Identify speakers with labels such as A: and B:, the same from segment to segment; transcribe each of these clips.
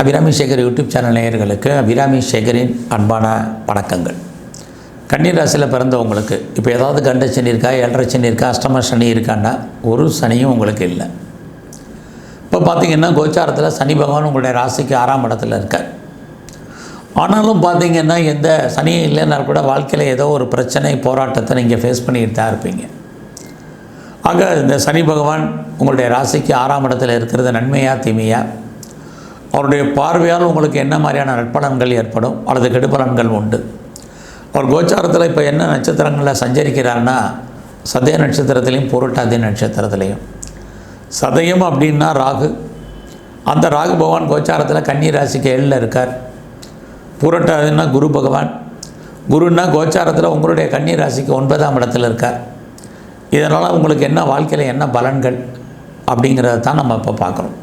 A: Abirami Sekar YouTube channel நேயர்களுக்கு அபிராமி சேகரின் அன்பான வணக்கங்கள். கண்ணீர் ராசியில் பிறந்தவங்களுக்கு இப்போ ஏதாவது கண்ட சனி இருக்கா ஏழரை சனி இருக்கா அஷ்டம சனி இருக்கான்னா ஒரு சனியும் உங்களுக்கு இல்லை. இப்போ பார்த்தீங்கன்னா கோச்சாரத்தில் சனி பகவான் உங்களுடைய ராசிக்கு ஆறாம் இடத்துல இருக்கார். ஆனாலும் பார்த்தீங்கன்னா எந்த சனியும் இல்லைன்னா கூட வாழ்க்கையில் ஏதோ ஒரு பிரச்சனை போராட்டத்தை நீங்கள் ஃபேஸ் பண்ணிக்கிட்டு தான் இருப்பீங்க. ஆக இந்த சனி பகவான் உங்களுடைய ராசிக்கு ஆறாம் இடத்துல இருக்கிறது நன்மையா தீமையாக அவருடைய பார்வையால் உங்களுக்கு என்ன மாதிரியான நற்பலன்கள் ஏற்படும்? அல்லது கெடுபலன்கள் உண்டு? அவர் கோச்சாரத்தில் இப்போ என்ன நட்சத்திரங்களில் சஞ்சரிக்கிறார்னா சதய நட்சத்திரத்திலையும் பூரட்டாதி நட்சத்திரத்திலையும். சதயம் அப்படின்னா ராகு. அந்த ராகு பகவான் கோச்சாரத்தில் கன்னி ராசிக்கு ஏழில் இருக்கார். பூரட்டாதின்னா குரு பகவான். குருன்னா கோச்சாரத்தில் உங்களுடைய கன்னி ராசிக்கு ஒன்பதாம் இடத்துல இருக்கார். இதனால் உங்களுக்கு என்ன வாழ்க்கையில் என்ன பலன்கள் அப்படிங்கிறத தான் நம்ம இப்போ பார்க்குறோம்.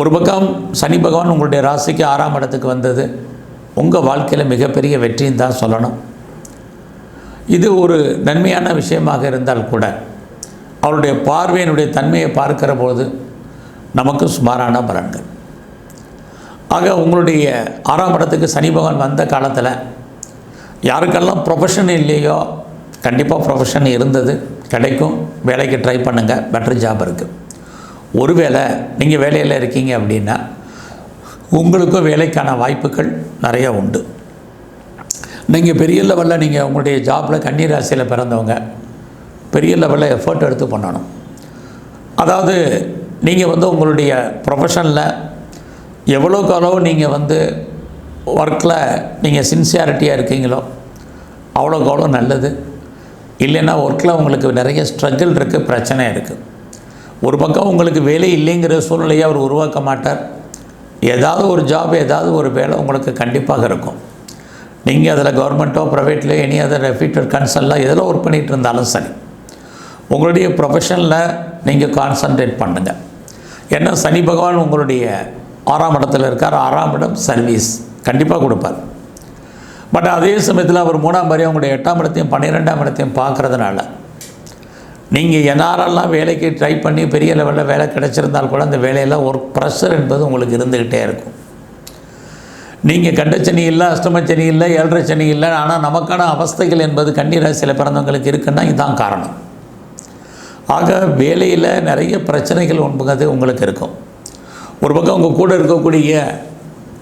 A: ஒரு பக்கம் சனி பகவான் உங்களுடைய ராசிக்கு ஆறாம் இடத்துக்கு வந்தது. உங்கள் வாழ்க்கையில் மிகப்பெரிய வெற்றின்னு தான் சொல்லணும். இது ஒரு நன்மையான விஷயமாக இருந்தால் கூட அவருடைய பார்வையினுடைய தன்மையை பார்க்கிற போது நமக்கு சுமாரான பலன்கள். ஆக உங்களுடைய ஆறாம் இடத்துக்கு சனி பகவான் வந்த காலத்தில் யாருக்கெல்லாம் ப்ரொஃபஷன் இல்லையோ கண்டிப்பாக ப்ரொஃபஷன் இருந்தது கிடைக்கும். வேலைக்கு ட்ரை பண்ணுங்கள் பெட்டர் ஜாப் இருக்குது ஒருவேளை நீங்கள் வேலையில் இருக்கீங்க அப்படின்னா உங்களுக்கும் வேலைக்கான வாய்ப்புகள் நிறைய உண்டு. நீங்கள் பெரிய லெவலில் நீங்கள் உங்களுடைய ஜாப்பில் கண்ணீர் ராசியில் பிறந்தவங்க பெரிய லெவலில் எஃபர்ட் எடுத்து பண்ணணும். அதாவது நீங்கள் வந்து உங்களுடைய ப்ரொஃபஷனில் எவ்வளோக்கு அளவு நீங்கள் வந்து ஒர்க்கில் நீங்கள் சின்சியாரிட்டியாக இருக்கீங்களோ அவ்வளோக்கு அவ்வளோ நல்லது. இல்லைன்னா ஒர்க்கில் உங்களுக்கு நிறைய ஸ்ட்ரகிள் இருக்குது பிரச்சனை இருக்குது ஒரு பக்கம் உங்களுக்கு வேலை இல்லைங்கிற சூழ்நிலையை அவர் உருவாக்க மாட்டார். ஏதாவது ஒரு ஜாப் ஏதாவது ஒரு வேலை உங்களுக்கு கண்டிப்பாக இருக்கும். நீங்கள் அதில் கவர்மெண்ட்டோ ப்ரைவேட்லையோ எனி அதர் ரெஃப்யூட்டட் கன்சர்னில் எதில் ஒர்க் பண்ணிகிட்டு இருந்தாலும் சரி. உங்களுடைய ப்ரொஃபஷனில் நீங்கள் கான்சன்ட்ரேட் பண்ணுங்கள் ஏன்னா சனி பகவான் உங்களுடைய ஆறாம் இடத்துல இருக்கார். ஆறாம் இடம் சர்வீஸ் கண்டிப்பாக கொடுப்பார். பட் அதே சமயத்தில் அவர் மூணாம் வரையும் அவங்களுடைய எட்டாம் இடத்தையும் பன்னிரெண்டாம் இடத்தையும் பார்க்குறதுனால நீங்கள் என்னாரெல்லாம் வேலைக்கு ட்ரை பண்ணி பெரிய லெவலில் வேலை கிடச்சிருந்தால் கூட அந்த வேலையெல்லாம் ஒரு ப்ரெஷர் என்பது உங்களுக்கு இருந்துக்கிட்டே இருக்கும். நீங்கள் கண்டச்சனி இல்லை அஷ்டமச்சனி இல்லை ஏழரை சனி இல்லை ஆனால் நமக்கான அவஸ்தைகள் என்பது கன்னிராசியில் பிறந்தவங்களுக்கு இருக்குன்னா இதுதான் காரணம். ஆக வேலையில் நிறைய பிரச்சனைகள் உண்பது உங்களுக்கு இருக்கும். ஒரு பக்கம் உங்கள் கூட இருக்கக்கூடிய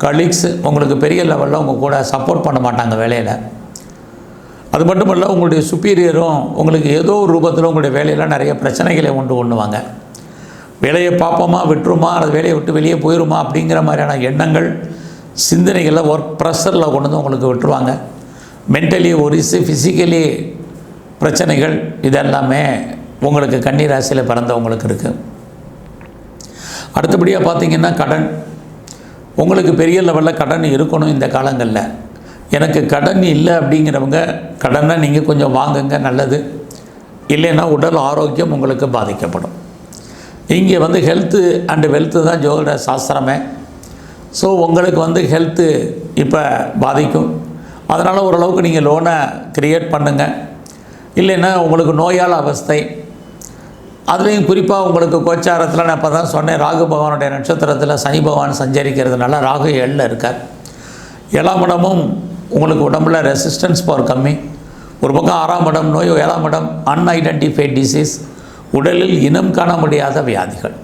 A: கலீக்ஸ் உங்களுக்கு பெரிய லெவலில் உங்கள் கூட சப்போர்ட் பண்ண மாட்டாங்க வேலையில். அது மட்டும் இல்லை உங்களுடைய சுப்பீரியரும் உங்களுக்கு ஏதோ ஒரு ரூபத்தில் உங்களுடைய வேலையில் நிறைய பிரச்சனைகளை உண்டு பண்ணுவாங்க. வேலையை பார்ப்போமா விட்டுருமா அது வேலையை விட்டு வெளியே போயிடுமா அப்படிங்கிற மாதிரியான எண்ணங்கள் சிந்தனைகளில் ஒர்க் ப்ரெஷரில் கொண்டு வந்து உங்களுக்கு விட்டுருவாங்க. மென்டலி ஒரிசு ஃபிசிக்கலி பிரச்சனைகள் இதெல்லாமே உங்களுக்கு கன்னி ராசியில் பிறந்தவங்களுக்கு இருக்குது அடுத்தபடியாக பார்த்தீங்கன்னா கடன். உங்களுக்கு பெரிய லெவலில் கடன் இருக்கணும் இந்த காலங்களில். எனக்கு கடன் இல்லை அப்படிங்கிறவங்க கடனை நீங்கள் கொஞ்சம் வாங்குங்க நல்லது. இல்லைன்னா உடல் ஆரோக்கியம் உங்களுக்கு பாதிக்கப்படும். இங்கே வந்து ஹெல்த்து அண்டு வெல்த்து தான் ஜோதிட சாஸ்திரமே. ஸோ உங்களுக்கு வந்து ஹெல்த்து இப்போ பாதிக்கும். அதனால் ஓரளவுக்கு நீங்கள் லோனை க்ரியேட் பண்ணுங்கள் இல்லைன்னா உங்களுக்கு நோயால் அவஸ்தை. அதுலேயும் குறிப்பாக உங்களுக்கு கோச்சாரத்தில் நான் இப்போ தான் சொன்னேன் ராகு பகவானுடைய நட்சத்திரத்தில் சனி பகவான் சஞ்சரிக்கிறதுனால ராகு ஏழில் இருக்கார். எலாமடமும் இடமும் உங்களுக்கு உடம்புல ரெசிஸ்டன்ஸ் பவர் கம்மி. ஒரு பக்கம் ஆறாம் இடம் நோய் ஏழாம் இடம் அன்ஐடென்டிஃபைட் டிசீஸ் உடலில் இனம் காண முடியாத வியாதிகள்.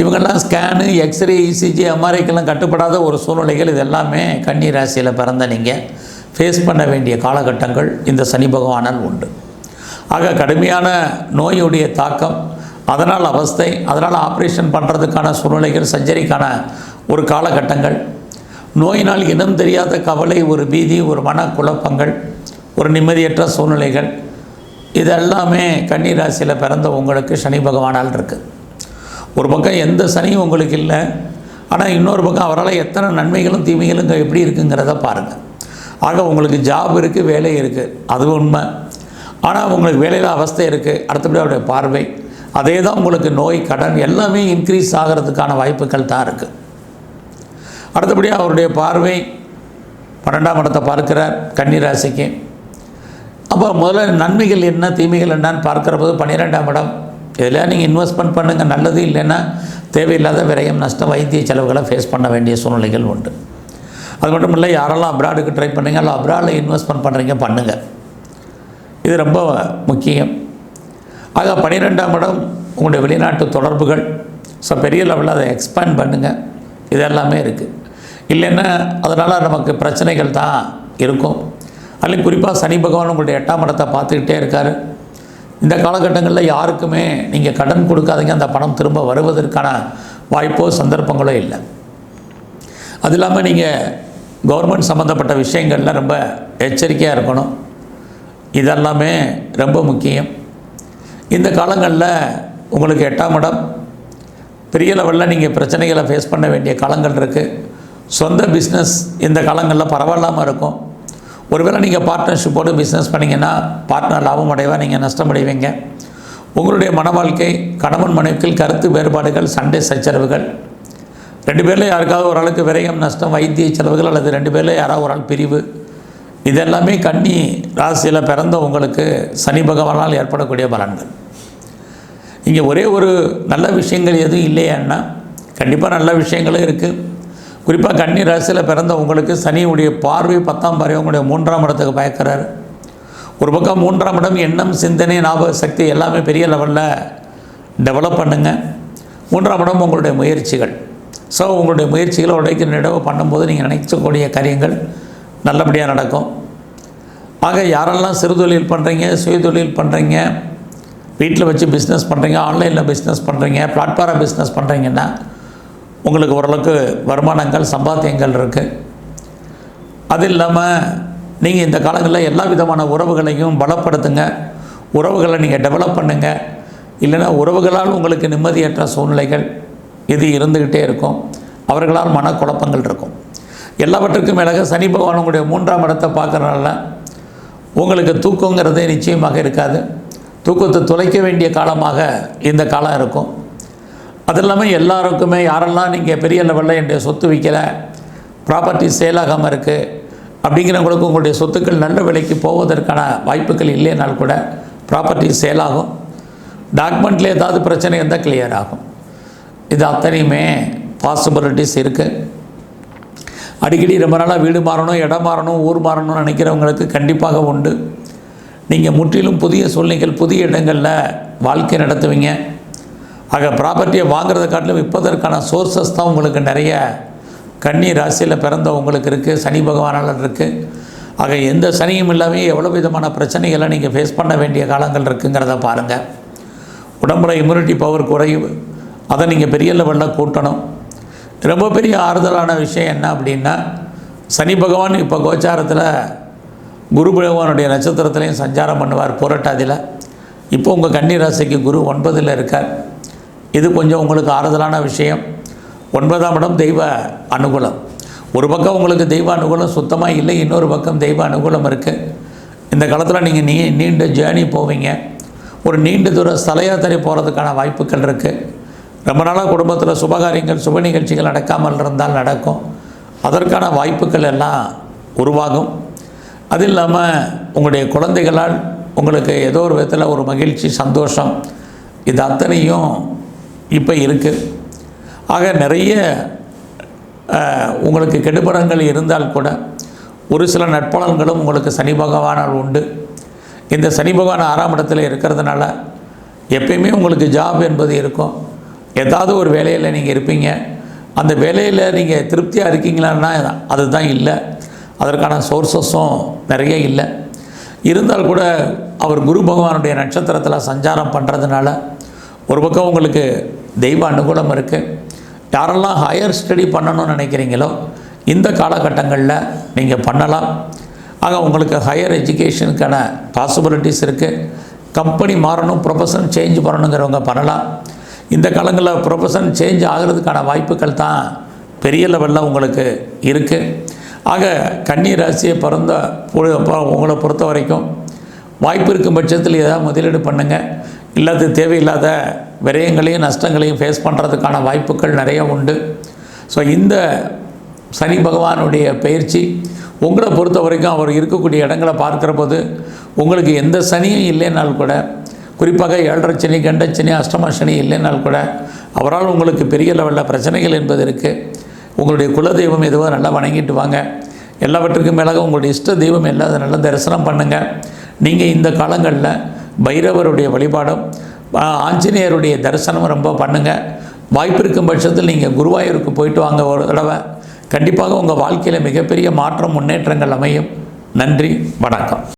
A: இவங்கெல்லாம் ஸ்கேனு எக்ஸ்ரே இசிஜி எம்ஆர்ஐக்கெல்லாம் கட்டுப்படாத ஒரு சூழ்நிலைகள். இது எல்லாமே கன்னி ராசியில் பிறந்த நீங்கள் ஃபேஸ் பண்ண வேண்டிய காலகட்டங்கள். இந்த சனி பகவானால் உண்டு. ஆக கடுமையான நோயுடைய தாக்கம் அதனால் அவஸ்தை அதனால் ஆப்ரேஷன் பண்ணுறதுக்கான சூழ்நிலைகள் சர்ஜரிக்கான ஒரு காலகட்டங்கள். நோயினால் இனம் தெரியாத கவலை ஒரு பீதி ஒரு மனக்குழப்பங்கள் ஒரு நிம்மதியற்ற சூழ்நிலைகள் இதெல்லாமே கன்னி ராசியில் பிறந்த உங்களுக்கு சனி பகவானால் இருக்குது ஒரு பக்கம் எந்த சனியும் உங்களுக்கு இல்லை ஆனால் இன்னொரு பக்கம் அவரால் எத்தனை நன்மைகளும் தீமைகளும் எப்படி இருக்குங்கிறத பாருங்கள் ஆக உங்களுக்கு ஜாப் இருக்குது வேலை இருக்குது அது உண்மை. ஆனால் உங்களுக்கு வேலையில் அவஸ்தை இருக்குது அடுத்தபடி அவருடைய பார்வை. அதே தான் உங்களுக்கு நோய் கடன் எல்லாமே இன்க்ரீஸ் ஆகிறதுக்கான வாய்ப்புகள் தான் இருக்குது அடுத்தபடியாக அவருடைய பார்வை பன்னெண்டாம் இடத்தை பார்க்கிறார் கன்னிராசிக்கு. அப்போ முதல்ல நன்மைகள் என்ன தீமைகள் என்னன்னு பார்க்கிற போது பன்னிரெண்டாம் இடம். இதில் நீங்கள் இன்வெஸ்ட்மெண்ட் பண்ணுங்கள் நல்லது இல்லைன்னா தேவையில்லாத விரயம் நஷ்டம் வைத்திய செலவுகளை ஃபேஸ் பண்ண வேண்டிய சூழ்நிலைகள் உண்டு. அது மட்டும் இல்லை யாரெல்லாம் அப்ராடுக்கு ட்ரை பண்ணுறீங்க இல்லை அப்ராடில் இன்வெஸ்ட்மெண்ட் பண்ணுறீங்க பண்ணுங்கள் இது ரொம்ப முக்கியம். ஆக பன்னிரெண்டாம் இடம் உங்களுடைய வெளிநாட்டு தொடர்புகள். ஸோ பெரிய லெவலில் அதை எக்ஸ்பேண்ட் பண்ணுங்கள் இது எல்லாமே இருக்குது இல்லைன்னா அதனால் நமக்கு பிரச்சனைகள் தான் இருக்கும். அதில் குறிப்பாக சனி பகவான் உங்களுடைய எட்டாம் இடத்தை பார்த்துக்கிட்டே இருக்கார். இந்த காலகட்டங்களில் யாருக்குமே நீங்கள் கடன் கொடுக்காதீங்க அந்த பணம் திரும்ப வருவதற்கான வாய்ப்போ சந்தர்ப்பங்களோ இல்லை. அது இல்லாமல் நீங்கள் கவர்மெண்ட் சம்மந்தப்பட்ட விஷயங்களில் ரொம்ப எச்சரிக்கையாக இருக்கணும். இதெல்லாமே ரொம்ப முக்கியம். இந்த காலங்களில் உங்களுக்கு எட்டாம் இடம் பெரிய லெவலில் நீங்கள் பிரச்சனைகளை ஃபேஸ் பண்ண வேண்டிய காலங்கள் இருக்குது சொந்த பிஸ்னஸ் இந்த காலங்களில் பரவாயில்லாமல் இருக்கும். ஒருவேளை நீங்கள் பார்ட்னர்ஷிப்போடு பிஸ்னஸ் பண்ணிங்கன்னா பார்ட்னர் லாபம் அடைவா நீங்கள் நஷ்டம் அடைவீங்க. உங்களுடைய மன வாழ்க்கை கணவன் மனைவிக்கில் கருத்து வேறுபாடுகள் சண்டை சச்சரவுகள். ரெண்டு பேரில் யாருக்காவது ஒரு ஆளுக்கு விரயம் நஷ்டம் வைத்திய செலவுகள் அல்லது ரெண்டு பேரில் யாராவது ஒரு ஆள் பிரிவு இதெல்லாமே கன்னி ராசியில் பிறந்த உங்களுக்கு சனி பகவானால் ஏற்படக்கூடிய பலன்கள். இங்கே ஒரே ஒரு நல்ல விஷயங்கள் எதுவும் இல்லையான்னா கண்டிப்பாக நல்ல விஷயங்களும் இருக்குது குறிப்பாக கன்னி ராசியில் பிறந்த உங்களுக்கு சனியுடைய பார்வை பத்தாம் பார்வை உங்களுடைய மூன்றாம் இடத்துக்கு பயக்கிறார். ஒரு பக்கம் மூன்றாம் இடம் எண்ணம் சிந்தனை ஞாபக சக்தி எல்லாமே பெரிய லெவலில் டெவலப் பண்ணுங்க. மூன்றாம் இடம் உங்களுடைய முயற்சிகள். ஸோ உங்களுடைய முயற்சிகளை உடைக்கிற நிலவு பண்ணும்போது நீங்கள் நினைக்கக்கூடிய காரியங்கள் நல்லபடியாக நடக்கும். ஆக யாரெல்லாம் சிறுதொழில் பண்ணுறீங்க சுயதொழில் பண்ணுறீங்க வீட்டில் வச்சு பிஸ்னஸ் பண்ணுறீங்க ஆன்லைனில் பிஸ்னஸ் பண்ணுறீங்க பிளாட்ஃபாரம் பிஸ்னஸ் பண்ணுறீங்கன்னா உங்களுக்கு ஓரளவுக்கு வருமானங்கள் சம்பாத்தியங்கள் இருக்குது அது இல்லாமல் நீங்கள் இந்த காலங்களில் எல்லா விதமான உறவுகளையும் பலப்படுத்துங்க. உறவுகளை நீங்கள் டெவலப் பண்ணுங்கள் இல்லைன்னா உறவுகளால் உங்களுக்கு நிம்மதியற்ற சூழ்நிலைகள் இது இருந்துக்கிட்டே இருக்கும். அவர்களால் மனக்குழப்பங்கள் இருக்கும். எல்லாவற்றுக்கும் மேலாக சனி பகவான் உங்களுடைய மூன்றாம் இடத்தை பார்க்குறனால உங்களுக்கு தூக்கங்கிறது நிச்சயமாக இருக்காது. தூக்கத்தை துளைக்க வேண்டிய காலமாக இந்த காலம் இருக்கும். அது இல்லாமல் எல்லாருக்குமே யாரெல்லாம் நீங்கள் பெரிய லெவலில் என்னுடைய சொத்து விற்கல ப்ராப்பர்ட்டி சேலாகாமல் இருக்குது அப்படிங்கிறவங்களுக்கு உங்களுடைய சொத்துக்கள் நல்ல விலைக்கு போவதற்கான வாய்ப்புகள் இல்லைனால் கூட ப்ராப்பர்ட்டி சேலாகும் டாக்குமெண்ட்டில் ஏதாவது பிரச்சனை இருந்தால் கிளியர் ஆகும். இது அத்தனையுமே பாசிபிலிட்டிஸ் இருக்குது அடிக்கடி ரொம்ப நாளாக வீடு மாறணும் இடம் மாறணும் ஊர் மாறணும்னு நினைக்கிறவங்களுக்கு கண்டிப்பாக உண்டு. நீங்கள் முற்றிலும் புதிய சூழ்நிலைகள் புதிய இடங்களில் வாழ்க்கை நடத்துவீங்க. ஆக ப்ராப்பர்ட்டியை வாங்குறத காட்டிலும் விற்பதற்கான சோர்சஸ் தான் உங்களுக்கு நிறைய கன்னி ராசியில் பிறந்த உங்களுக்கு இருக்குது சனி பகவானால் இருக்குது ஆக எந்த சனியும் இல்லாமல் எவ்வளோ விதமான பிரச்சனைகளை நீங்கள் ஃபேஸ் பண்ண வேண்டிய காலங்கள் இருக்குங்கிறத பாருங்கள் உடம்புல இம்யூனிட்டி பவர் குறைவு. அதை நீங்கள் பெரிய லெவலில் கூட்டணும். ரொம்ப பெரிய ஆறுதலான விஷயம் என்ன அப்படின்னா சனி பகவான் இப்போ கோச்சாரத்தில் குரு பகவானுடைய நட்சத்திரத்துலேயும் சஞ்சாரம் பண்ணுவார் புரட்டாதியில் இப்போ உங்கள் கன்னி ராசிக்கு குரு ஒன்பதில் இருக்கார். இது கொஞ்சம் உங்களுக்கு ஆறுதலான விஷயம். ஒன்பதாம் இடம் தெய்வ அனுகூலம். ஒரு பக்கம் உங்களுக்கு தெய்வ அனுகூலம் சுத்தமாக இல்லை இன்னொரு பக்கம் தெய்வ அனுகூலம் இருக்குது இந்த காலத்தில் நீங்கள் நீ நீண்ட ஜேர்னி போவீங்க. ஒரு நீண்ட தூர ஸ்தல போகிறதுக்கான வாய்ப்புகள் இருக்குது ரொம்ப நாளாக குடும்பத்தில் சுபகாரியங்கள் சுப நிகழ்ச்சிகள் நடக்காமல் இருந்தால் நடக்கும். அதற்கான வாய்ப்புகள் எல்லாம் உருவாகும். அது இல்லாமல் உங்களுடைய குழந்தைகளால் உங்களுக்கு ஏதோ ஒரு விதத்தில் ஒரு மகிழ்ச்சி சந்தோஷம். இது அத்தனையும் இப்போ இருக்குது ஆக நிறைய உங்களுக்கு கெடுபடங்கள் இருந்தால் கூட ஒரு சில நட்பலன்களும் உங்களுக்கு சனி பகவானால் உண்டு. இந்த சனி பகவான் ஆறாம் இடத்துல இருக்கிறதுனால எப்பயுமே உங்களுக்கு ஜாப் என்பது இருக்கும். ஏதாவது ஒரு வேலையில் நீங்கள் இருப்பீங்க. அந்த வேலையில் நீங்கள் திருப்தியாக இருக்கீங்களான்னா அதுதான் இல்லை. அதற்கான சோர்ஸஸும் நிறைய இல்லை. இருந்தால் கூட அவர் குரு பகவானுடைய நட்சத்திரத்தில் சஞ்சாரம் பண்ணுறதுனால ஒரு பக்கம் உங்களுக்கு தெய்வ அனுகூலம் இருக்குது யாரெல்லாம் ஹையர் ஸ்டடி பண்ணணும்னு நினைக்கிறீங்களோ இந்த காலகட்டங்களில் நீங்கள் பண்ணலாம். ஆக உங்களுக்கு ஹையர் எஜுகேஷனுக்கான பாசிபிலிட்டிஸ் இருக்குது கம்பெனி மாறணும் ப்ரொஃபஷன் சேஞ்ச் பண்ணணுங்கிறவங்க பண்ணலாம். இந்த காலங்களில் ப்ரொஃபஷன் சேஞ்ச் ஆகிறதுக்கான வாய்ப்புகள் தான் பெரிய லெவலில் உங்களுக்கு இருக்குது ஆக கன்னி ராசியை பிறந்த உங்களை பொறுத்த வரைக்கும் வாய்ப்பு இருக்கும் பட்சத்தில் ஏதாவது முதலீடு பண்ணுங்கள் இல்லாத தேவையில்லாத விரயங்களையும் நஷ்டங்களையும் ஃபேஸ் பண்ணுறதுக்கான வாய்ப்புகள் நிறைய உண்டு. ஸோ இந்த சனி பகவானுடைய பயிற்சி உங்களை பொறுத்த வரைக்கும் அவர் இருக்கக்கூடிய இடங்களை பார்க்குற போது உங்களுக்கு எந்த சனியும் இல்லைனால் கூட குறிப்பாக ஏழரை சனி கண்டச்சனி அஷ்டம சனி இல்லைனால் கூட அவரால் உங்களுக்கு பெரிய லெவலில் பிரச்சனைகள் என்பது இருக்குது உங்களுடைய குலதெய்வம் எதுவோ நல்லா வணங்கிட்டு வாங்க. எல்லாவற்றுக்கும் மேலாக உங்களுடைய இஷ்ட தெய்வம் இல்லாத நல்லா தரிசனம் பண்ணுங்கள் நீங்கள் இந்த காலங்களில் பைரவருடைய வழிபாடும் ஆஞ்சநேயருடைய தரிசனம் ரொம்ப பண்ணுங்கள் வாய்ப்பு இருக்கும் பட்சத்தில் நீங்கள் குருவாயூருக்கு போயிட்டு வாங்க ஒரு தடவை. கண்டிப்பாக உங்கள் வாழ்க்கையில் மிகப்பெரிய மாற்றம் முன்னேற்றங்கள் அமையும். நன்றி வணக்கம்.